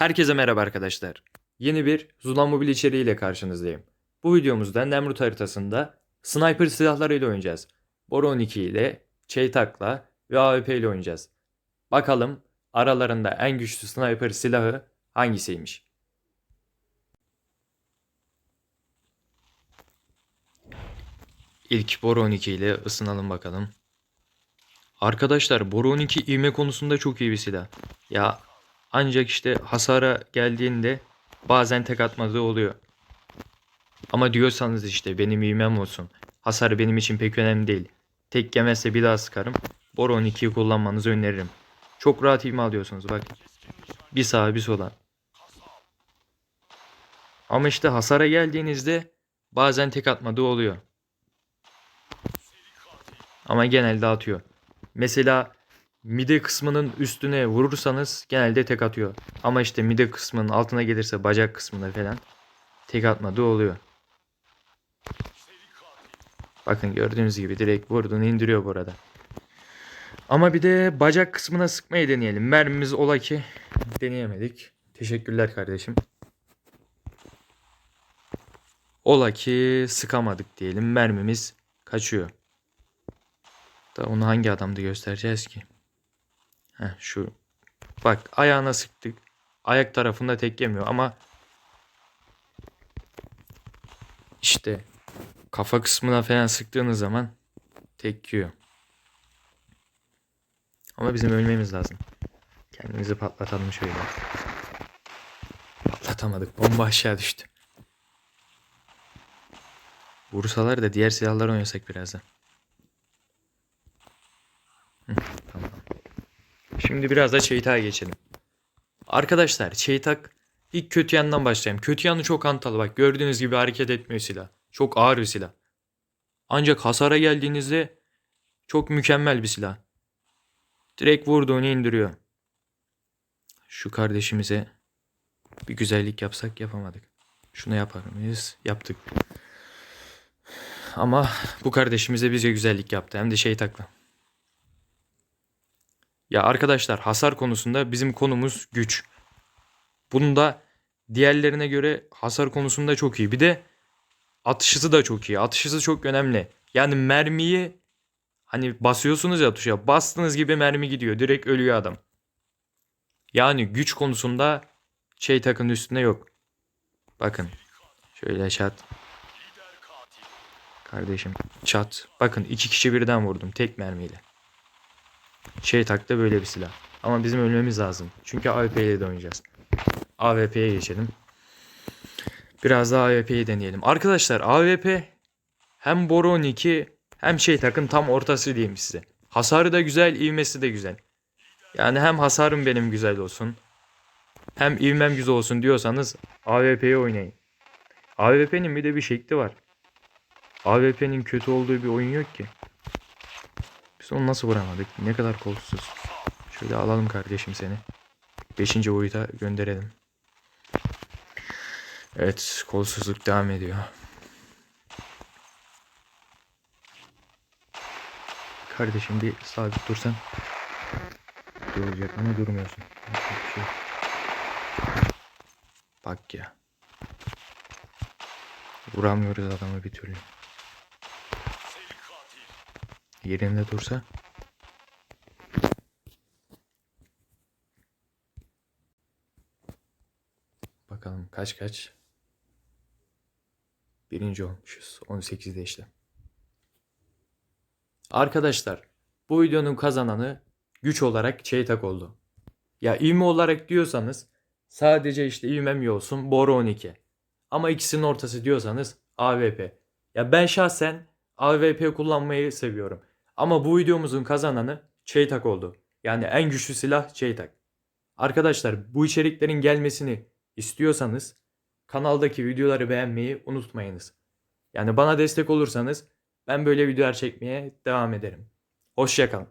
Herkese merhaba arkadaşlar. Yeni bir Zula Mobil içeriğiyle karşınızdayım. Bu videomuzda Nemrut haritasında sniper silahlarıyla oynayacağız. Bora 12 ile, Çeytak'la ve AWP ile oynayacağız. Bakalım aralarında en güçlü sniper silahı hangisiymiş? İlk Bora 12 ile ısınalım bakalım. Arkadaşlar Bora 12 ivme konusunda çok iyi bir silah. Ya ancak işte hasara geldiğinde bazen tek atmadığı oluyor. Ama diyorsanız işte benim ivmem olsun. Hasar benim için pek önemli değil. Tek yemezse bir daha sıkarım. Bora 12'yi kullanmanızı öneririm. Çok rahat ivme alıyorsunuz bak. Bir sağa bir sola. Ama işte hasara geldiğinizde bazen tek atmadığı oluyor. Ama genelde atıyor. Mesela mide kısmının üstüne vurursanız genelde tek atıyor. Ama işte mide kısmının altına gelirse bacak kısmına falan tek atmadığı oluyor. Bakın gördüğünüz gibi direkt vurduğunu indiriyor burada. Ama bir de bacak kısmına sıkmayı deneyelim. Mermimiz ola ki deneyemedik. Teşekkürler kardeşim. Ola ki sıkamadık diyelim. Mermimiz kaçıyor. Da onu hangi adamda göstereceğiz ki? Heh, şu. Bak ayağına sıktık. Ayak tarafında tek yemiyor ama işte kafa kısmına falan sıktığınız zaman tek yiyor. Ama bizim ölmemiz lazım. Kendimizi patlatalım şöyle. Patlatamadık. Bomba aşağı düştü. Vursalar da diğer silahlar oynasak birazdan. Hı, tamam. Şimdi biraz da Çeytak'a geçelim. Arkadaşlar Çeytak ilk kötü yandan başlayayım. Kötü yanı çok antalı bak gördüğünüz gibi hareket etmiyor silah. Çok ağır bir silah. Ancak hasara geldiğinizde çok mükemmel bir silah. Direkt vurduğunu indiriyor. Şu kardeşimize bir güzellik yapsak yapamadık. Şunu yapar mıyız? Yaptık. Ama bu kardeşimize bize güzellik yaptı. Hem de şey takla. Ya arkadaşlar hasar konusunda bizim konumuz güç. Bunda diğerlerine göre hasar konusunda çok iyi. Bir de atış hızı da çok iyi. Atış hızı çok önemli. Yani mermiyi hani basıyorsunuz ya tuşa. Bastığınız gibi mermi gidiyor. Direkt ölüyor adam. Yani güç konusunda şey takın üstünde yok. Bakın. Şöyle çat. Kardeşim çat. Bakın iki kişi birden vurdum tek mermiyle. Şey taktı böyle bir silah. Ama bizim ölmemiz lazım. Çünkü AWP ile de oynayacağız. AWP'ye geçelim. Biraz daha AWP'yi deneyelim. Arkadaşlar AWP hem Boro 12 hem şey takın tam ortası diyeyim size. Hasarı da güzel, ivmesi de güzel. Yani hem hasarım benim güzel olsun. Hem ivmem güzel olsun diyorsanız AWP'yi oynayın. AWP'nin bir de bir şekli var. AWP'nin kötü olduğu bir oyun yok ki. Biz onu nasıl vuramadık? Ne kadar kolsuz. Şöyle alalım kardeşim seni. Beşinci boyuta gönderelim. Evet kolsuzluk devam ediyor. Kardeşim bir sabit dursan. Duracak ama durmuyorsun. Şey. Bak ya. Vuramıyoruz adamı bir türlü. Yerinde dursa. Bakalım kaç kaç. Birinci olmuşuz. 18'de işte. Arkadaşlar bu videonun kazananı güç olarak Çeytak oldu. Ya ivme olarak diyorsanız sadece işte ivmem olsun Bora 12. Ama ikisinin ortası diyorsanız AWP. Ya ben şahsen AWP kullanmayı seviyorum. Ama bu videomuzun kazananı Çeytak oldu. Yani en güçlü silah Çeytak. Arkadaşlar bu içeriklerin gelmesini istiyorsanız kanaldaki videoları beğenmeyi unutmayınız. Yani bana destek olursanız ben böyle videolar çekmeye devam ederim. Hoşçakalın.